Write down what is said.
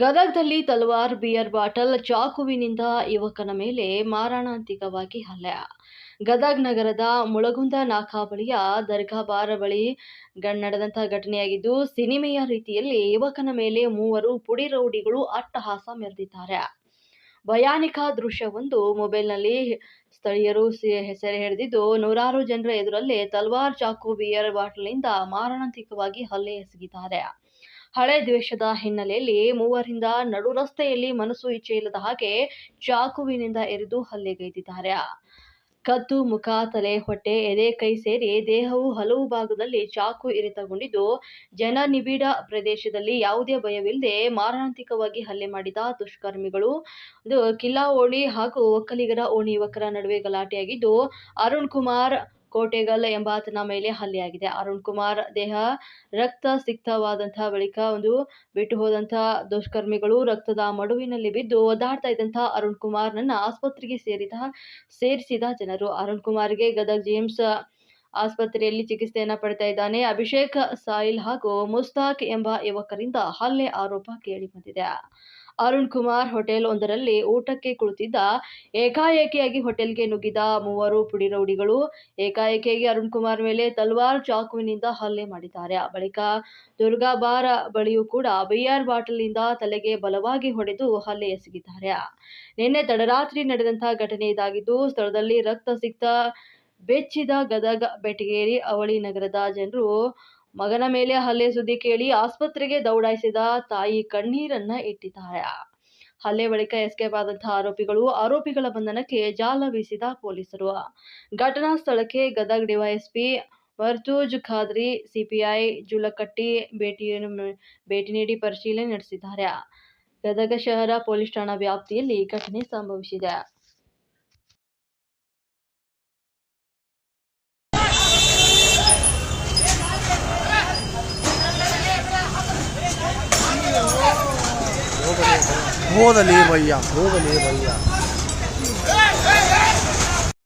ಗದಗದಲ್ಲಿ ತಲವಾರ್ beer bottle ಚಾಕುವಿನಿಂದ ಯುವಕನ ಮೇಲೆ ಮಾರಣಾಂತಿಕವಾಗಿ ಹಲ್ಲೆ. ಗದಗ್ ನಗರದ ಮುಳಗುಂದ ನಾಕಾ ಬಳಿಯ ದರ್ಗಾಬಾರ ಬಳಿ ನಡೆದಂತಹ ಘಟನೆಯಾಗಿದ್ದು, ಸಿನಿಮೆಯ ರೀತಿಯಲ್ಲಿ ಯುವಕನ ಮೇಲೆ ಮೂವರು ಪುಡಿ ರೌಡಿಗಳು ಅಟ್ಟಹಾಸ ಮೆರೆದಿದ್ದಾರೆ. ಭಯಾನಕ ದೃಶ್ಯವೊಂದು ಮೊಬೈಲ್ನಲ್ಲಿ ಸ್ಥಳೀಯರು ಹೆಸರು ಹಿಡಿದಿದ್ದು ನೂರಾರು ಜನರ ಎದುರಲ್ಲೇ ತಲ್ವಾರ್ ಚಾಕು ಬಿಯರ್ ಬಾಟಲ್ನಿಂದ ಮಾರಣಾಂತಿಕವಾಗಿ ಹಲ್ಲೆ ಎಸಗಿದ್ದಾರೆ. ಹಳೆ ದ್ವೇಷದ ಹಿನ್ನೆಲೆಯಲ್ಲಿ ಮೂವರಿಂದ ನಡು ರಸ್ತೆಯಲ್ಲಿ ಮನಸ್ಸು ಇಚ್ಛೆ ಇಲ್ಲದ ಹಾಗೆ ಚಾಕುವಿನಿಂದ ಎರಿದು ಹಲ್ಲೆಗೈದಿದ್ದಾರೆ ಕತ್ತು ಮುಖ, ತಲೆ, ಹೊಟ್ಟೆ, ಎದೆ, ಕೈ ಸೇರಿ ದೇಹವು ಹಲವು ಭಾಗದಲ್ಲಿ ಚಾಕು ಇರಿತಗೊಂಡಿದ್ದು, ಜನನಿಬಿಡ ಪ್ರದೇಶದಲ್ಲಿ ಯಾವುದೇ ಭಯವಿಲ್ಲದೆ ಮಾರಣಾಂತಿಕವಾಗಿ ಹಲ್ಲೆ ಮಾಡಿದ ದುಷ್ಕರ್ಮಿಗಳು. ಇದು ಕಿಲ್ಲಾ ಓಣಿ ಹಾಗೂ ಒಕ್ಕಲಿಗರ ಓಣಿ ಯುವಕರ ನಡುವೆ ಗಲಾಟೆಯಾಗಿದ್ದು, ಅರುಣ್ ಕುಮಾರ್ ಕೋಟೆಗಲ್ ಎಂಬಾತನ ಮೇಲೆ ಹಲ್ಲೆಯಾಗಿದೆ. ಅರುಣ್ ಕುಮಾರ್ ದೇಹ ರಕ್ತ ಸಿಕ್ತವಾದಂತಹ ಬಳಿಕ ಒಂದು ಬಿಟ್ಟು ಹೋದಂತಹ ದುಷ್ಕರ್ಮಿಗಳು ರಕ್ತದ ಮಡುವಿನಲ್ಲಿ ಬಿದ್ದು ಒದ್ದಾಡ್ತಾ ಇದ್ದಂತಹ ಅರುಣ್ ಕುಮಾರ್ನನ್ನ ಆಸ್ಪತ್ರೆಗೆ ಸೇರಿದ, ಸೇರಿಸಿದ ಜನರು. ಅರುಣ್ ಕುಮಾರ್ಗೆ ಗದಗ್ ಜೇಮ್ಸ್ ಆಸ್ಪತ್ರೆಯಲ್ಲಿ ಚಿಕಿತ್ಸೆಯನ್ನು ಪಡ್ತಾ ಇದ್ದಾನೆ. ಅಭಿಷೇಕ್ ಸಾಯಿಲ್ ಹಾಗೂ ಮುಸ್ತಾಕ್ ಎಂಬ ಯುವಕರಿಂದ ಹಲ್ಲೆ ಆರೋಪ ಕೇಳಿಬಂದಿದೆ ಅರುಣ್ ಕುಮಾರ್ ಹೋಟೆಲ್ ಒಂದರಲ್ಲಿ ಊಟಕ್ಕೆ ಕುಳಿತಿದ್ದ ಏಕಾಏಕಿಯಾಗಿ ಹೋಟೆಲ್ಗೆ ನುಗ್ಗಿದ ಮೂವರು ಪುಡಿ ರೌಡಿಗಳು ಏಕಾಏಕಿಯಾಗಿ ಅರುಣ್ ಕುಮಾರ್ ಮೇಲೆ ತಲ್ವಾರ್ ಚಾಕುವಿನಿಂದ ಹಲ್ಲೆ ಮಾಡಿದ್ದಾರೆ. ಬಳಿಕ ದುರ್ಗಾಬಾರ್ ಬಳಿಯೂ ಕೂಡ ಬಿಯರ್ ಬಾಟಲ್ನಿಂದ ತಲೆಗೆ ಬಲವಾಗಿ ಹೊಡೆದು ಹಲ್ಲೆ ಎಸಗಿದ್ದಾರೆ. ನಿನ್ನೆ ತಡರಾತ್ರಿ ನಡೆದಂತಹ ಘಟನೆ ಇದಾಗಿದ್ದು, ಸ್ಥಳದಲ್ಲಿ ರಕ್ತ ಸಿಕ್ತ ಬೆಚ್ಚಿದ ಗದಗ ಬೆಟಗೇರಿ ಅವಳಿ ನಗರದ ಜನರು ಮಗನ ಮೇಲೆ ಹಲ್ಲೆ ಸುದ್ದಿ ಕೇಳಿ ಆಸ್ಪತ್ರೆಗೆ ದೌಡಾಯಿಸಿದ ತಾಯಿ ಕಣ್ಣೀರನ್ನ ಇಟ್ಟಿದ್ದಾರೆ. ಹಲ್ಲೆ ಬಳಿಕ ಎಸ್ಕೇಪ್ ಆದಂತಹ ಆರೋಪಿಗಳು ಆರೋಪಿಗಳ ಬಂಧನಕ್ಕೆ ಜಾಲ ಬೀಸಿದ ಪೊಲೀಸರು. ಘಟನಾ ಸ್ಥಳಕ್ಕೆ ಗದಗ ಡಿವೈಎಸ್ಪಿ ಮರ್ತೂಜ್ ಖಾದ್ರಿ, ಸಿಪಿಐ ಜುಲಕಟ್ಟಿ ಭೇಟಿಯನ್ನು ಭೇಟಿ ನೀಡಿ ಪರಿಶೀಲನೆ ನಡೆಸಿದ್ದಾರೆ. ಗದಗ ಶಹರ ಪೊಲೀಸ್ ಠಾಣಾ ವ್ಯಾಪ್ತಿಯಲ್ಲಿ ಘಟನೆ ಸಂಭವಿಸಿದೆ. 我的梨不一样我的梨不一样。